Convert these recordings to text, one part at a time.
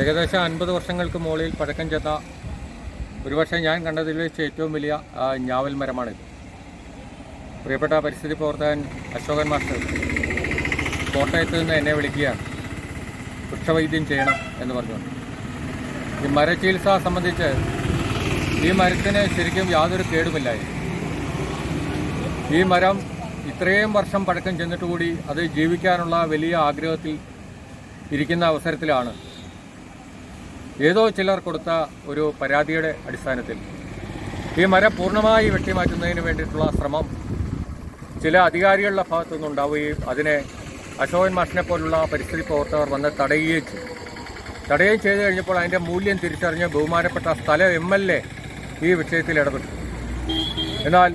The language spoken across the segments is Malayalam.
ഏകദേശം അൻപത് വർഷങ്ങൾക്ക് മുകളിൽ പഴക്കം ചെന്ന ഒരുപക്ഷെ ഞാൻ കണ്ടതിൽ വെച്ച് ഏറ്റവും വലിയ ഞാവൽ മരമാണിത്. പ്രിയപ്പെട്ട പരിസ്ഥിതി പ്രവർത്തകൻ അശോകൻ മാസ്റ്റർ കോട്ടയത്ത് നിന്ന് എന്നെ വിളിക്കുകയാണ് വൃക്ഷവൈദ്യം ചെയ്യണം എന്ന് പറഞ്ഞുകൊണ്ട് ഈ മരചികിത്സ സംബന്ധിച്ച് ഈ മരത്തിന് ശരിക്കും യാതൊരു കേടുമില്ലായിരുന്നു. ഈ മരം ഇത്രയും വർഷം പഴക്കം ചെന്നിട്ട് കൂടി അത് ജീവിക്കാനുള്ള വലിയ ആഗ്രഹത്തിൽ ഇരിക്കുന്ന അവസരത്തിലാണ് ഏതോ ചിലർ കൊടുത്ത ഒരു പരാതിയുടെ അടിസ്ഥാനത്തിൽ ഈ മരം പൂർണമായി വെട്ടിമാറ്റുന്നതിന് വേണ്ടിയിട്ടുള്ള ശ്രമം ചില അധികാരികളുടെ ഭാഗത്തു നിന്നുണ്ടാവുകയും അതിനെ അശോകൻ മാഷിനെ പോലുള്ള പരിസ്ഥിതി പ്രവർത്തകർ വന്ന് തടയുകയും ചെയ്തു. തടയുകയും ചെയ്തു കഴിഞ്ഞപ്പോൾ അതിന്റെ മൂല്യം തിരിച്ചറിഞ്ഞ് ബഹുമാനപ്പെട്ട സ്ഥല എം എൽ എ ഈ വിഷയത്തിൽ ഇടപെട്ടു. എന്നാൽ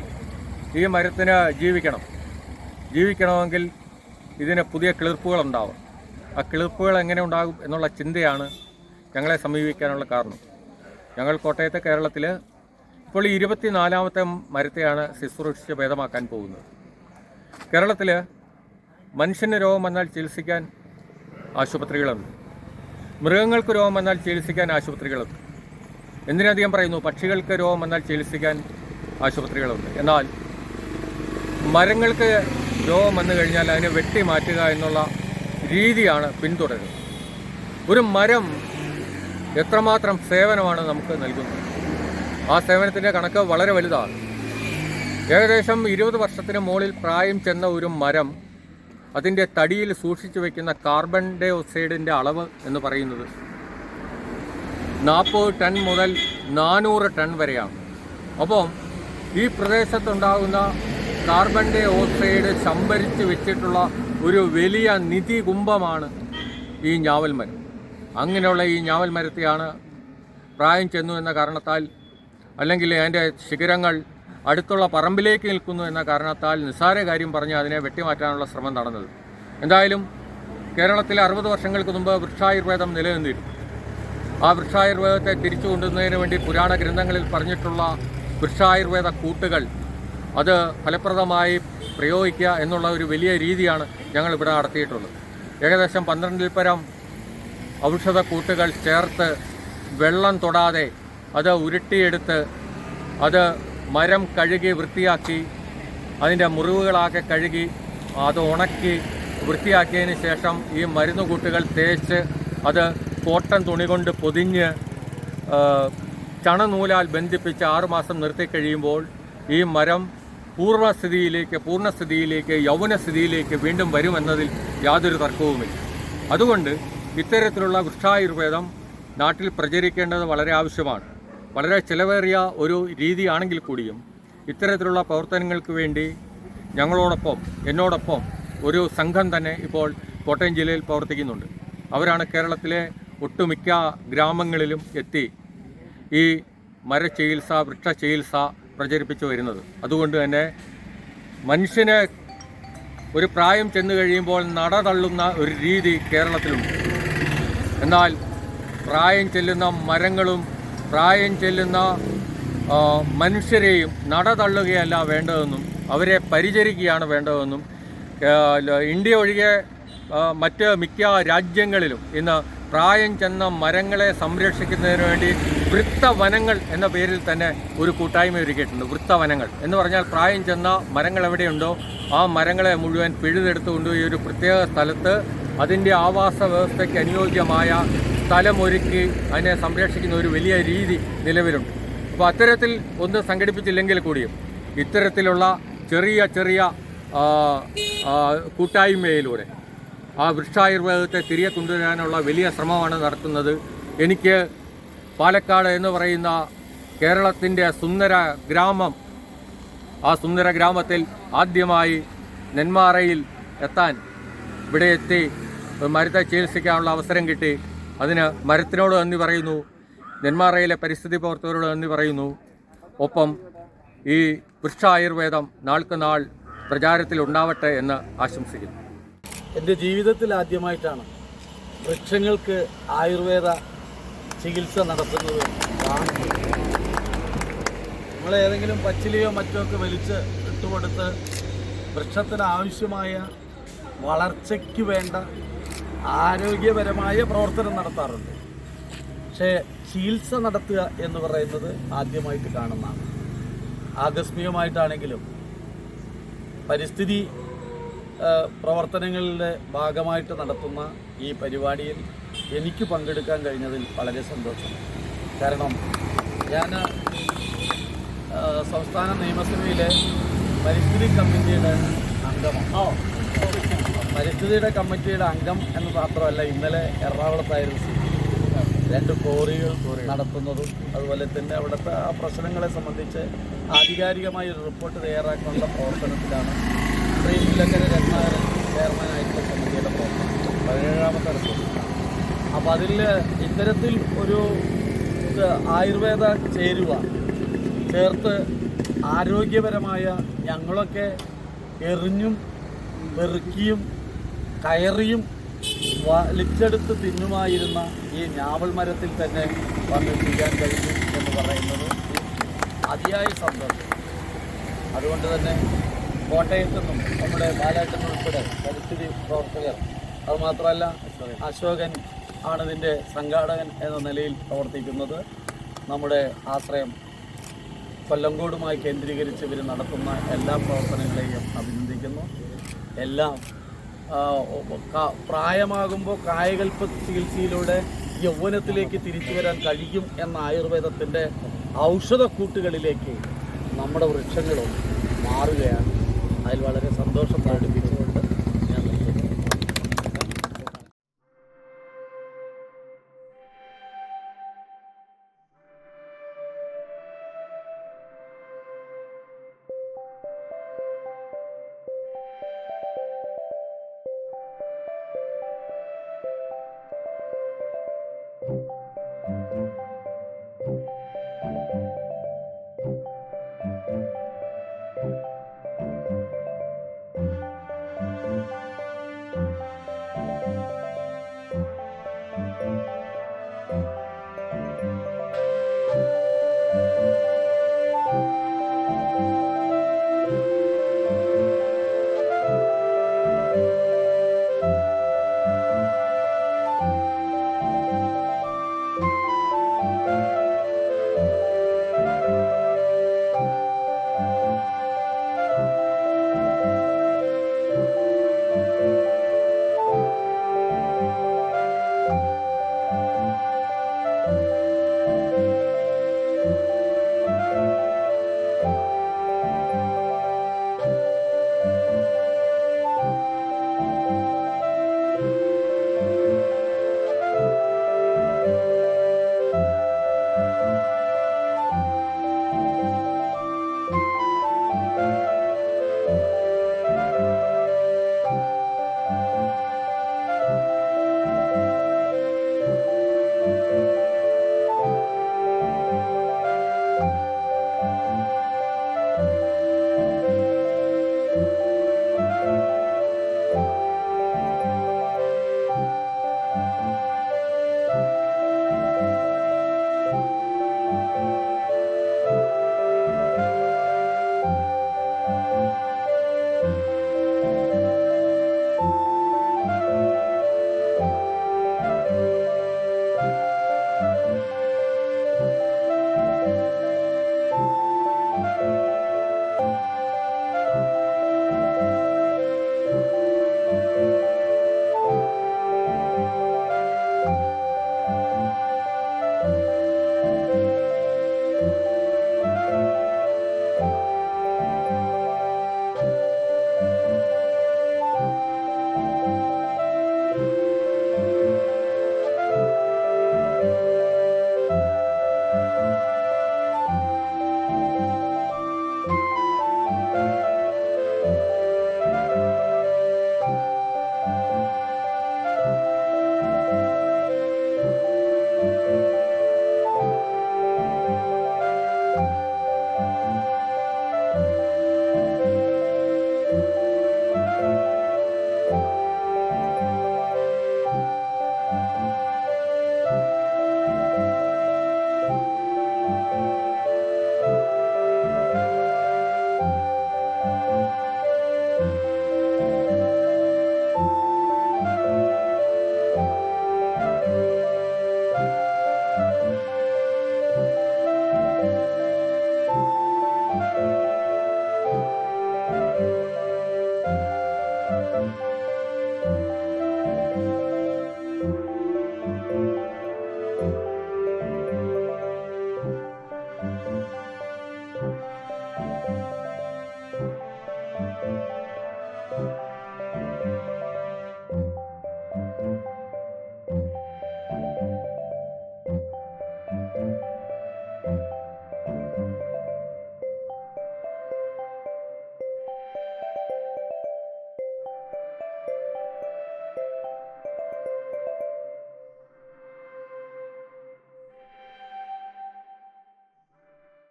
ഈ മരത്തിന് ജീവിക്കണം. ജീവിക്കണമെങ്കിൽ ഇതിന് പുതിയ കിളിർപ്പുകൾ ഉണ്ടാവും ആ കിളിർപ്പുകൾ എങ്ങനെ ഉണ്ടാകും എന്നുള്ള ചിന്തയാണ് ഞങ്ങളെ സമീപിക്കാനുള്ള കാരണം. ഞങ്ങൾ കോട്ടയത്തെ കേരളത്തിൽ ഇപ്പോൾ ഇരുപത്തിനാലാമത്തെ മരത്തെയാണ് ശുശ്രൂഷിച്ച് ഭേദമാക്കാൻ പോകുന്നത്. കേരളത്തിൽ മനുഷ്യന് രോഗം വന്നാൽ ചികിത്സിക്കാൻ ആശുപത്രികളുണ്ട്. മൃഗങ്ങൾക്ക് രോഗം വന്നാൽ ചികിത്സിക്കാൻ ആശുപത്രികളുണ്ട്. എന്തിനധികം പറയുന്നു? പക്ഷികൾക്ക് രോഗം വന്നാൽ ചികിത്സിക്കാൻ ആശുപത്രികളുണ്ട്. എന്നാൽ മരങ്ങൾക്ക് രോഗം വന്നു കഴിഞ്ഞാൽ അതിനെ വെട്ടി മാറ്റുക എന്നുള്ള രീതിയാണ് പിന്തുടരുന്നത്. ഒരു മരം എത്രമാത്രം സേവനമാണ് നമുക്ക് നൽകുന്നത്? ആ സേവനത്തിന്റെ കണക്ക് വളരെ വലുതാണ്. ഏകദേശം ഇരുപത് വർഷത്തിന് മുകളിൽ പ്രായം ചെന്ന ഒരു മരം അതിന്റെ തടിയിൽ സൂക്ഷിച്ചു വയ്ക്കുന്ന കാർബൺ ഡൈ ഓക്സൈഡിന്റെ അളവ് എന്ന് പറയുന്നത് നാൽപ്പത് ടൺ മുതൽ നാനൂറ് ടൺ വരെയാണ്. അപ്പോൾ ഈ പ്രദേശത്തുണ്ടാകുന്ന കാർബൺ ഡൈ ഓക്സൈഡ് സംഭരിച്ച് വെച്ചിട്ടുള്ള ഒരു വലിയ നിധി കുംഭമാണ് ഈ ഞാവൽ മരം. അങ്ങനെയുള്ള ഈ ഞാവൽ മരത്തെയാണ് പ്രായം ചെന്നു എന്ന കാരണത്താൽ അല്ലെങ്കിൽ അതിന്റെ ശിഖരങ്ങൾ അടുത്തുള്ള പറമ്പിലേക്ക് നിൽക്കുന്നു എന്ന കാരണത്താൽ നിസ്സാര കാര്യം പറഞ്ഞ് അതിനെ വെട്ടിമാറ്റാനുള്ള ശ്രമം നടന്നത്. എന്തായാലും കേരളത്തിൽ അറുപത് വർഷങ്ങൾക്ക് മുമ്പ് വൃക്ഷായുർവേദം നിലനിന്നിരുന്നു. ആ വൃക്ഷായുർവേദത്തെ തിരിച്ചു കൊണ്ടുവന്നതിന് വേണ്ടി പുരാണ ഗ്രന്ഥങ്ങളിൽ പറഞ്ഞിട്ടുള്ള വൃക്ഷായുർവേദ കൂട്ടുകൾ അത് ഫലപ്രദമായി പ്രയോഗിക്കുക എന്നുള്ള ഒരു വലിയ രീതിയാണ് ഞങ്ങൾ ഇവിടെ നടത്തിയിട്ടുള്ളത്. ഏകദേശം പന്ത്രണ്ടിൽ പരം ഔഷധ കൂട്ടുകൾ ചേർത്ത് വെള്ളം തൊടാതെ അത് ഉരുട്ടിയെടുത്ത് അത് മരം കഴുകി വൃത്തിയാക്കി അതിന്റെ മുറിവുകളാക്കി കഴുകി അത് ഉണക്കി വൃത്തിയാക്കിയതിന് ശേഷം ഈ മരുന്ന് കൂട്ടുകൾ തേച്ച് അത് കോട്ടൺ തുണി കൊണ്ട് പൊതിഞ്ഞ് ചണനൂലാൽ ബന്ധിപ്പിച്ച് ആറുമാസം നിർത്തി കഴിയുമ്പോൾ ഈ മരം പൂർവസ്ഥിതിയിലേക്ക് പൂർണസ്ഥിതിയിലേക്ക് യൗവനസ്ഥിതിയിലേക്ക് വീണ്ടും വരുമെന്നതിൽ യാതൊരു തർക്കവുമില്ല. അതുകൊണ്ട് ഇത്തരത്തിലുള്ള വൃക്ഷായുർവേദം നാട്ടിൽ പ്രചരിക്കേണ്ടത് വളരെ ആവശ്യമാണ്. വളരെ ചിലവേറിയ ഒരു രീതിയാണെങ്കിൽ കൂടിയും ഇത്തരത്തിലുള്ള പ്രവർത്തനങ്ങൾക്ക് വേണ്ടി ഞങ്ങളോടൊപ്പം എന്നോടൊപ്പം ഒരു സംഘം തന്നെ ഇപ്പോൾ കോട്ടയം ജില്ലയിൽ പ്രവർത്തിക്കുന്നുണ്ട്. അവരാണ് കേരളത്തിലെ ഒട്ടുമിക്ക ഗ്രാമങ്ങളിലും എത്തി ഈ മരചികിത്സ വൃക്ഷ ചികിത്സ പ്രചരിപ്പിച്ചു വരുന്നത്. അതുകൊണ്ട് തന്നെ മനുഷ്യനെ ഒരു പ്രായം ചെന്നു കഴിയുമ്പോൾ നടതള്ളുന്ന ഒരു രീതി കേരളത്തിലുണ്ട്. എന്നാൽ പ്രായം ചെല്ലുന്ന മരങ്ങളും പ്രായം ചെല്ലുന്ന മനുഷ്യരെയും നടതള്ളുകയല്ല വേണ്ടതെന്നും അവരെ പരിചരിക്കുകയാണ് വേണ്ടതെന്നും ഇന്ത്യ ഒഴികെ മറ്റ് മിക്ക രാജ്യങ്ങളിലും ഇന്ന് പ്രായം ചെന്ന മരങ്ങളെ സംരക്ഷിക്കുന്നതിന് വേണ്ടി വൃത്തവനങ്ങൾ എന്ന പേരിൽ തന്നെ ഒരു കൂട്ടായ്മ ഒരുക്കിയിട്ടുണ്ട്. വൃത്തവനങ്ങൾ എന്ന് പറഞ്ഞാൽ പ്രായം ചെന്ന മരങ്ങൾ എവിടെയുണ്ടോ ആ മരങ്ങളെ മുഴുവൻ പിഴുതെടുത്തുകൊണ്ട് ഈ ഒരു പ്രത്യേക സ്ഥലത്ത് അതിന്റെ ആവാസ വ്യവസ്ഥയ്ക്ക് അനുയോജ്യമായ സ്ഥലമൊരുക്കി അതിനെ സംരക്ഷിക്കുന്ന ഒരു വലിയ രീതി നിലവിലുണ്ട്. അപ്പോൾ അത്തരത്തിൽ ഒന്ന് സംഘടിപ്പിച്ചില്ലെങ്കിൽ കൂടിയും ഇത്തരത്തിലുള്ള ചെറിയ ചെറിയ കൂട്ടായ്മയിലൂടെ ആ വൃക്ഷായുർവേദത്തെ തിരികെ കൊണ്ടുവരാനുള്ള വലിയ ശ്രമമാണ് നടത്തുന്നത്. എനിക്ക് പാലക്കാട് എന്ന് പറയുന്ന കേരളത്തിന്റെ സുന്ദര ഗ്രാമം ആ സുന്ദര ഗ്രാമത്തിൽ ആദ്യമായി നെന്മാറയിൽ എത്താൻ ഇവിടെ എത്തി. മരത്തെ ചികിത്സിക്കാനുള്ള അവസരം കിട്ടി. അതിന് മരത്തിനോട് നന്ദി പറയുന്നു. നെന്മാറയിലെ പരിസ്ഥിതി പ്രവർത്തകരോട് നന്ദി പറയുന്നു. ഒപ്പം ഈ വൃക്ഷ ആയുർവേദം നാൾക്ക് നാൾ പ്രചാരത്തിൽ ഉണ്ടാവട്ടെ എന്ന് ആശംസിക്കുന്നു. എന്റെ ജീവിതത്തിൽ ആദ്യമായിട്ടാണ് വൃക്ഷങ്ങൾക്ക് ആയുർവേദ ചികിത്സ നടത്തുന്നത് നമ്മൾ ഏതെങ്കിലും പച്ചിലയോ മറ്റോ ഒക്കെ വലിച്ച് ഇട്ടുകൊടുത്ത് വൃക്ഷത്തിന് ആവശ്യമായ വളർച്ചയ്ക്ക് വേണ്ട ആരോഗ്യപരമായ പ്രവർത്തനം നടത്താറുണ്ട്. പക്ഷേ ചികിത്സ നടത്തുക എന്ന് പറയുന്നത് ആദ്യമായിട്ട് കാണുന്നതാണ്. ആകസ്മികമായിട്ടാണെങ്കിലും പരിസ്ഥിതി പ്രവർത്തനങ്ങളുടെ ഭാഗമായിട്ട് നടത്തുന്ന ഈ പരിപാടിയിൽ എനിക്ക് പങ്കെടുക്കാൻ കഴിഞ്ഞതിൽ വളരെ സന്തോഷം കാരണം ഞാൻ സംസ്ഥാന നിയമസഭയിലെ പരിസ്ഥിതി കമ്മിറ്റിയുടെ അംഗമാണ്. പരിസ്ഥിതിയുടെ കമ്മിറ്റിയുടെ അംഗം എന്ന് മാത്രമല്ല ഇന്നലെ എറണാകുളത്തായിരുന്നു സി രണ്ട് കോറികൾ നടത്തുന്നതും അതുപോലെ തന്നെ അവിടുത്തെ ആ പ്രശ്നങ്ങളെ സംബന്ധിച്ച് ആധികാരികമായ ഒരു റിപ്പോർട്ട് തയ്യാറാക്കാനുള്ള പ്രവർത്തനത്തിലാണ് ശ്രീ മുല്ലക്കര രത്നാകരൻ ചെയർമാനായിട്ടുള്ള സമിതിയുടെ പ്രവർത്തനം. പതിനേഴാമത്തെ റിപ്പോർട്ട്. അപ്പോൾ അതിൽ ഇത്തരത്തിൽ ഒരു ആയുർവേദ ചേരുവ ചേർത്ത് ആരോഗ്യപരമായ ഞങ്ങളൊക്കെ എറിഞ്ഞും പെറുക്കിയും കയറിയും വലിച്ചെടുത്ത് തിന്നുമായിരുന്ന ഈ ഞാവൽ മരത്തിൽ തന്നെ വന്ന് ചെയ്യാൻ കഴിഞ്ഞു എന്ന് പറയുന്നത് അതിയായ സന്തോഷം. അതുകൊണ്ട് തന്നെ കോട്ടയത്തു നിന്നും നമ്മുടെ ബാലാട്ടൻ ഉൾപ്പെടെ പരിസ്ഥിതി പ്രവർത്തകർ അതുമാത്രമല്ല അശോകൻ ആണ് ഇതിന്റെ സംഘാടകൻ എന്ന നിലയിൽ പ്രവർത്തിക്കുന്നത്. നമ്മുടെ ആശ്രയം കൊല്ലങ്കോടുമായി കേന്ദ്രീകരിച്ച് ഇവർ നടത്തുന്ന എല്ലാ പ്രവർത്തനങ്ങളെയും അഭിനന്ദിക്കുന്നു. എല്ലാം പ്രായമാകുമ്പോൾ കായകൽപ്പ ചികിത്സയിലൂടെ യൗവനത്തിലേക്ക് തിരിച്ചു വരാൻ കഴിയും എന്ന ആയുർവേദത്തിന്റെ ഔഷധക്കൂട്ടുകളിലേക്ക് നമ്മുടെ വൃക്ഷങ്ങളും മാറുകയാണ്. അതിൽ വളരെ സന്തോഷം പ്രകടിപ്പിച്ചു.